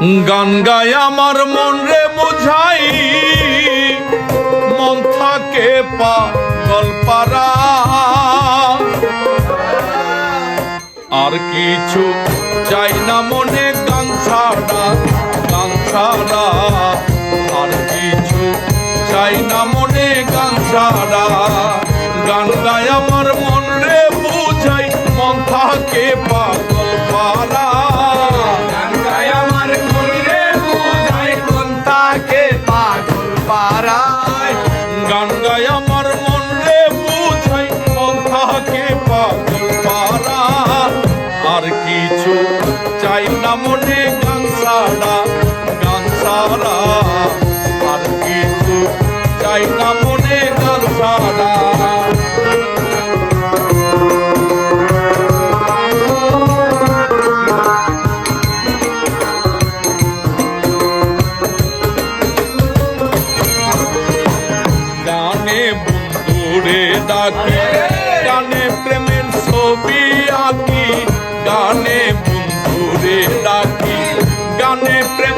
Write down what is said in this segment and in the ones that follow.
গান গায় আমার মন রে বোঝাই। মন থাকে পাগল আর কিছু চাই না মনে গান ছাড়া গান ছাড়া। আর কিছু চাই না মনে গান ছাড়া। গান গায় আমার মন রে বুঝাই, মন থাকে পাগল চাই না মনে ডাকি গানে প্রেমের ছবি আঁকি গানে বন্ধুরে ডাকি গানে প্রেমের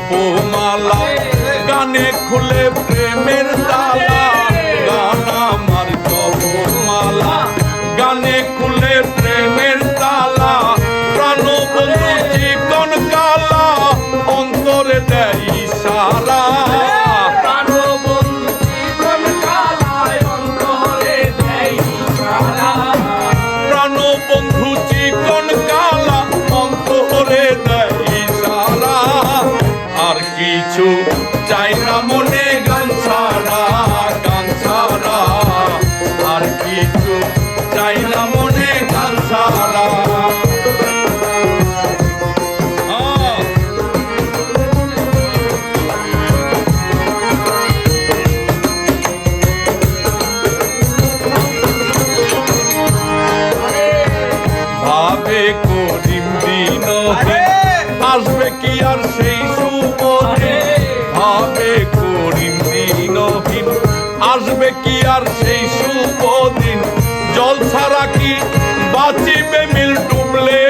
জপমালা গানে খুলে প্রেমের তালা। গান আমার জপমালা গানে খুলে আসবে কি আর সেই সুপথে হবে করিম দিন আসবে কি আর সেই সুপদিন জল ছাড়া কি বাঁচিবে মিল ডুবলে?